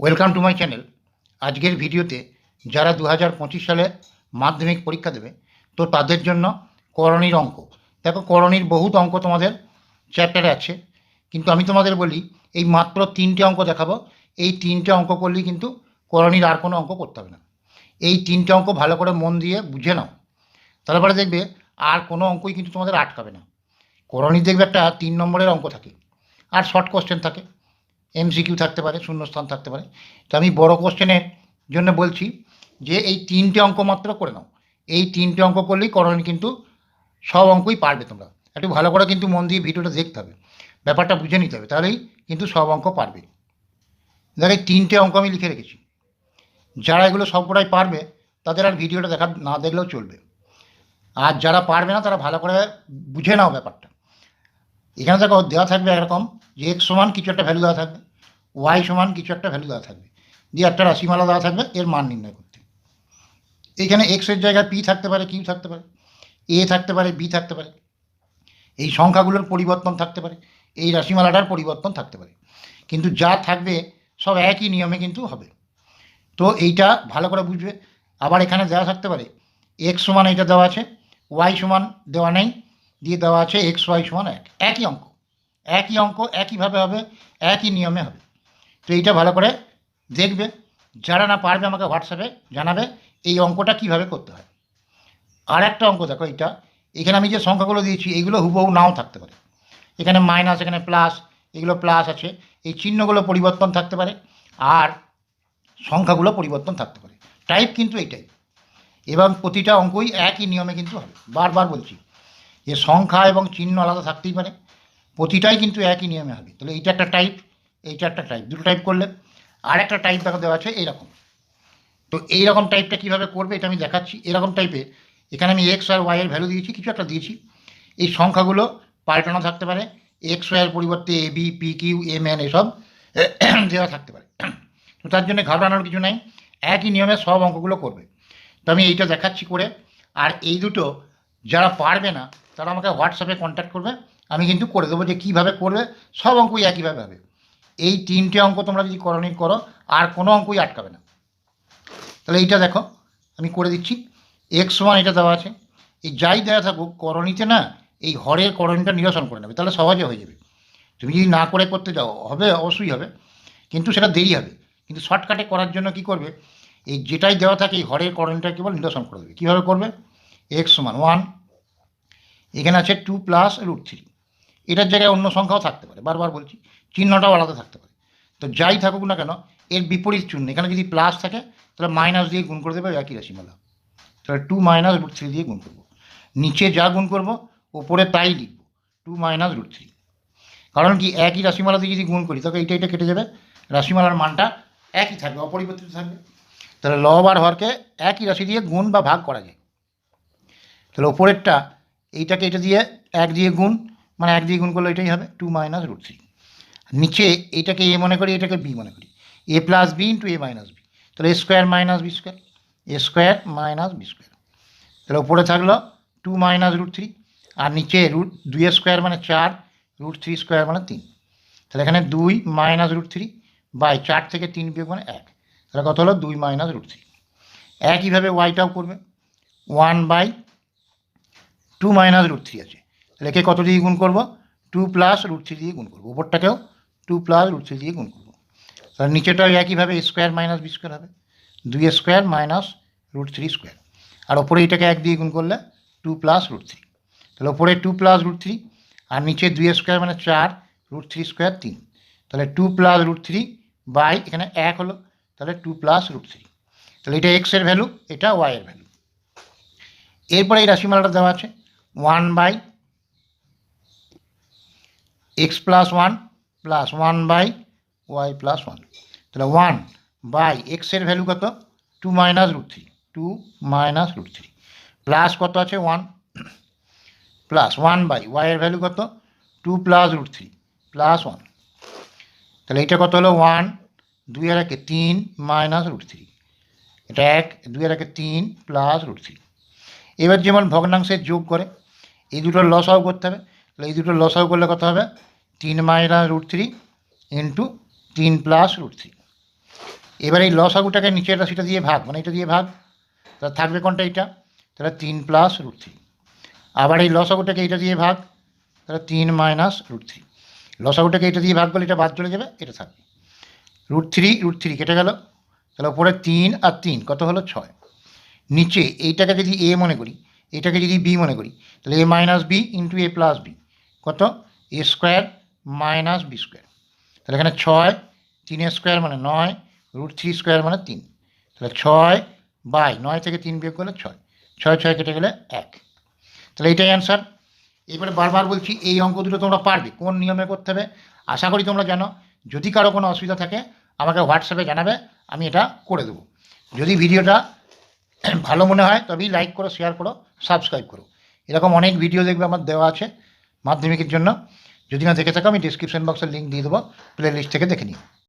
Welcome to my channel আজকের ভিডিওতে যারা দু হাজার পঁচিশ সালে মাধ্যমিক পরীক্ষা দেবে, তো তাদের জন্য করণীর অঙ্ক। দেখো, করণীর বহুত অঙ্ক তোমাদের চ্যাপ্টারে আছে, কিন্তু আমি তোমাদের বলি, এই মাত্র তিনটে অঙ্ক দেখাবো। এই তিনটে অঙ্ক করলেই কিন্তু করণীর আর কোনো অঙ্ক করতে হবে না। এই তিনটে অঙ্ক ভালো করে মন দিয়ে বুঝে নাও। তারপরে দেখবে আর কোনো অঙ্কই কিন্তু তোমাদের আটকাবে না। করণীর দেখবে একটা তিন নম্বরের অঙ্ক থাকে, আর শর্ট কোশ্চেন থাকে। এমসিকিউ থাকতে পারে, শূন্যস্থান থাকতে পারে। তো আমি বড় কোশ্চেনের জন্য বলছি যে এই তিনটে অঙ্ক মাত্র করে নাও। এই তিনটে অঙ্ক করলেই করণী কিন্তু সব অঙ্কই পারবে তোমরা। একটু ভালো করে কিন্তু মন দিয়ে ভিডিওটা দেখতে হবে। ব্যাপারটা বুঝে নিতে হবে, তাহলেই কিন্তু সব অঙ্ক পারবে। দেখ, এই তিনটে অঙ্ক আমি লিখে রেখেছি। যারা এগুলো সবকটাই পারবে, তাদের আর ভিডিওটা দেখা না দেখলেও চলবে। আর যারা পারবে না, তারা ভালো করে বুঝে নাও ব্যাপারটা। এখানে দেখো দেওয়া থাকবে এরকম যে এক্স সমান কিছু একটা ভ্যালু দেওয়া থাকবে ওয়াই সমান কিছু একটা ভ্যালু দেওয়া থাকবে, দিয়ে একটা রাশিমালা দেওয়া থাকবে, এর মান নির্ণয় করতে। এখানে এক্সের জায়গায় পি থাকতে পারে কিউ থাকতে পারে এ থাকতে পারে বি থাকতে পারে, এই সংখ্যাগুলোর পরিবর্তন থাকতে পারে, এই রাশিমালাটার পরিবর্তন থাকতে পারে। কিন্তু যা থাকবে সব একই নিয়মে কিন্তু হবে। তো এইটা ভালো করে বুঝবে। আবার এখানে দেওয়া থাকতে পারে এক্স সমান এইটা দেওয়া আছে ওয়াই সমান দেওয়া নেই দিয়ে দেওয়া আছে এক্স ওয়াই সমান এক। একই অঙ্ক। একই অঙ্ক একইভাবে হবে, একই নিয়মে হবে। তো এইটা ভালো করে দেখবে। যারা না পারবে আমাকে হোয়াটসঅ্যাপে জানাবে এই অঙ্কটা কীভাবে করতে হয়। আর একটা অঙ্ক দেখো এইটা। এখানে আমি যে সংখ্যাগুলো দিয়েছি এইগুলো হুবহু নাও থাকতে পারে। এখানে মাইনাস এখানে প্লাস এগুলো প্লাস আছে। এই চিহ্নগুলো পরিবর্তন থাকতে পারে আর সংখ্যাগুলো পরিবর্তন থাকতে পারে। টাইপ কিন্তু এইটাই। এবং প্রতিটা অঙ্কই একই নিয়মে কিন্তু হবে। বারবার বলছি। যে সংখ্যা এবং চিহ্ন আলাদা থাকতেই পারে। প্রতিটাই কিন্তু একই নিয়মে হবে। তাহলে এইটা একটা টাইপ এইটা একটা টাইপ দুটো টাইপ করলে আর একটা টাইপ দেখা দেওয়া আছে এইরকম। তো এইরকম টাইপটা কীভাবে করবে এটা আমি দেখাচ্ছি। এরকম টাইপে এখানে আমি এক্স আর ওয়াইয়ের ভ্যালু দিয়েছি, কিছু একটা দিয়েছি। এই সংখ্যাগুলো পাল্টানো থাকতে পারে। এক্স ওয়াইয়ের পরিবর্তে A B P Q M N এসব দেওয়া থাকতে পারে। তো তার জন্য ঘাবড়ানোর কিছু নাই। একই নিয়মে সব অঙ্কগুলো করবে। তো আমি এইটা দেখাচ্ছি করে। আর এই দুটো যারা পারবে না তারা আমাকে হোয়াটসঅ্যাপে কন্ট্যাক্ট করবে। আমি কিন্তু করে দেবো যে কীভাবে করবে। সব অঙ্কই একইভাবে হবে। এই তিনটে অঙ্ক তোমরা যদি করণীয় করো, আর কোনো অঙ্কই আটকাবে না। তাহলে এইটা দেখো, আমি করে দিচ্ছি। এক্স ওয়ান এটা দেওয়া আছে। এই যাই দেওয়া থাকুক, করণীতে না, এই হরের করণীটা নিরসন করে নেবে। তাহলে সহজে হয়ে যাবে। তুমি যদি না করে করতে যাও, হবে, অবশ্যই হবে। কিন্তু সেটা দেরি হবে। কিন্তু শর্টকাটে করার জন্য কি করবে? এই যেটাই দেওয়া থাকে, এই হরের করণীটা কেবল নিরসন করে দেবে। কীভাবে করবে? এক্স সমান ওয়ান এখানে আছে টু প্লাস রুট থ্রি এটার জায়গায় অন্য সংখ্যাও থাকতে পারে, বারবার বলছি, চিহ্নটাও আলাদা থাকতে পারে। তো যাই থাকুক না কেন, এর বিপরীত চিহ্ন, এখানে যদি প্লাস থাকে, তাহলে মাইনাস দিয়ে গুণ করে দেবে একই রাশিমালা। তাহলে টু মাইনাস রুট থ্রি দিয়ে গুণ করব। নিচে যা গুণ করব, ওপরে তাই লিখব টু মাইনাস রুট থ্রি কারণ কি, একই রাশিমালা দিয়ে যদি গুণ করি তবে এইটা এটা কেটে যাবে, রাশিমালার মানটা একই থাকবে, অপরিবর্তিত থাকবে। তাহলে লব আর হরকে একই রাশি দিয়ে গুণ বা ভাগ করা যায়। তাহলে ওপরেরটা এইটাকে এটা দিয়ে এক দিয়ে গুণ মানে এক দিয়ে গুণ করলে এটাই হবে টু মাইনাস রুট থ্রি নিচে এইটাকে এ মনে করি, এটাকে বি মনে করি। A plus B into A minus B তাহলে A square minus B square A square minus B square তাহলে ওপরে থাকল টু মাইনাস রুট থ্রি আর নিচে রুট দুই স্কোয়ার মানে চার রুট থ্রি স্কোয়ার মানে তিন। তাহলে এখানে দুই মাইনাস রুট থ্রি বাই চার থেকে তিন বিয়োগ মানে এক। তাহলে কত হলো? দুই মাইনাস রুট থ্রি একইভাবে ওয়াইটাও করবে। One by two minus root three আছে। তাহলে একে কত দিয়ে গুণ করব? টু প্লাস রুট থ্রি দিয়ে গুণ করব। উপরটাকেও টু প্লাস রুট থ্রি দিয়ে গুণ করব। তাহলে নিচেটাও একইভাবে স্কোয়ার মাইনাস বি স্কোয়ার হবে। দুই square minus root three square আর ওপরে এটাকে এক দিয়ে গুণ করলে টু প্লাস রুট থ্রি তাহলে ওপরে টু প্লাস রুট থ্রি আর নিচে দুই স্কোয়ার মানে চার রুট থ্রি স্কোয়ার তিন। তাহলে two plus root three by এখানে এক হলো, তাহলে টু প্লাস রুট থ্রি তাহলে এটা এক্সের ভ্যালু এটা ওয়াইয়ের ভ্যালু এরপরে এই রাশিমালাটা দেওয়া আছে। One by X plus one plus one by Y plus one. তাহলে ওয়ান বাই এক্সের ভ্যালু কত? Two minus root three. Two minus root three. Plus কত আছে? ওয়ান। প্লাস ওয়ান বাই ওয়াইয়ের ভ্যালু কত? Two plus root three plus one. তাহলে এটা কত হলো? ওয়ান। দুই আর একে তিন মাইনাস রুট থ্রি। এটা এক। দুই আর একে তিন প্লাস রুট থ্রি। এবার যেমন ভগ্নাংশের যোগ করে এই দুটোর লসাও করতে হবে। তাহলে এই দুটোর লসাও করলে কত হবে? তিন মাইনাস রুট থ্রি ইন্টু তিন প্লাস রুট থ্রি এবার এই লস লসাগুটাকে নিচের রাশিটা দিয়ে ভাগ মানে এটা দিয়ে ভাগ। তাহলে থাকবে কোনটা এইটা? তাহলে তিন প্লাস রুট থ্রি আবার এই লস লসাগুটাকে এইটা দিয়ে ভাগ, তাহলে তিন মাইনাস রুট থ্রি লসাগুটাকে এটা দিয়ে ভাগ করলে এটা বাদ চলে যাবে, এটা থাকবে। রুট থ্রি রুট থ্রি কেটে গেল। তাহলে উপরে তিন আর তিন, কত হলো? ছয়। নিচে এইটাকে যদি এ মনে করি এটাকে যদি বি মনে করি, তাহলে A minus B into A plus B কত? A square minus B square তাহলে এখানে ছয় তিনের স্কোয়ার মানে নয় রুট থ্রি স্কোয়ার মানে তিন। তাহলে ছয় বাই নয় থেকে তিন বিয়োগ করলে ছয়। ছয় ছয় কেটে গেলে এক। তাহলে এটাই অ্যান্সার এবারে বারবার বলছি, এই অঙ্ক দুটো তোমরা পারবে, কোন নিয়মে করতে হবে? আশা করি তোমরা জানো, যদি কারও কোনো অসুবিধা থাকে, আমাকে হোয়াটসঅ্যাপে জানাবে, আমি এটা করে দেবো। যদি ভিডিওটা ভালো মনে হয়, তবেই লাইক করো শেয়ার করো সাবস্ক্রাইব করো। এরকম অনেক ভিডিও দেখবে আমার দেওয়া আছে মাধ্যমিকের জন্য। যদি না দেখে থাকো, আমি ডিসক্রিপশন বক্সের লিঙ্ক দিয়ে দেবো প্লে লিস্ট থেকে দেখে নিও।